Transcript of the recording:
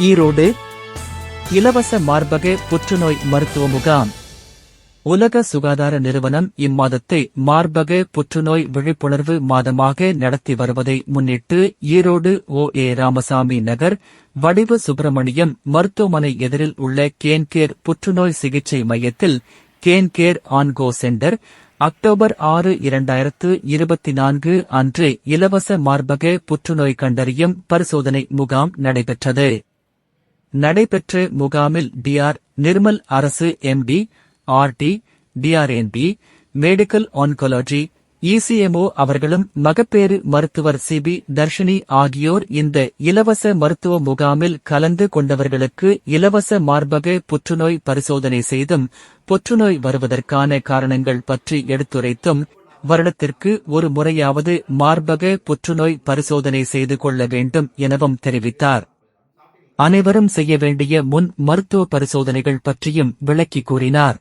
ஈரோடு இலவச மார்பக புற்றுநோய் மருத்துவ முகாம். உலக சுகாதார நிறுவனம் இம்மாதத்தை மார்பக புற்றுநோய் விழிப்புணர்வு மாதமாக நடத்தி வருவதை முன்னிட்டு ஈரோடு ஓ ஏ ராமசாமி நகர் வடிவு சுப்பிரமணியம் மருத்துவமனை எதிரில் உள்ள கேன்கேர் புற்றுநோய் சிகிச்சை மையத்தில் கேன்கேர் ஆன்கோ சென்டர் அக்டோபர் ஆறு இரண்டாயிரத்து இருபத்தி நான்கு அன்று இலவச மார்பக புற்றுநோய் கண்டறியும் பரிசோதனை முகாம் நடைபெற்றது. நடைபெற்ற முகாமில் டிஆர் நிர்மல் அரசு MD RT DRNB medical oncology ECMO அவர்களும் மகப்பேறு மருத்துவர் சிபி தர்ஷினி ஆகியோர் இந்த இலவச மருத்துவ முகாமில் கலந்து கொண்டவர்களுக்கு இலவச மார்பக புற்றுநோய் பரிசோதனை செய்தும் புற்றுநோய் வருவதற்கான காரணங்கள் பற்றி எடுத்துரைத்தும் வருடத்திற்கு ஒரு முறையாவது மார்பக புற்றுநோய் பரிசோதனை செய்து கொள்ள வேண்டும் எனவும் தெரிவித்தார். அனைவரும் செய்ய வேண்டிய முன் மருத்துவ பரிசோதனைகள் பற்றியும் விளக்கி கூறினார்.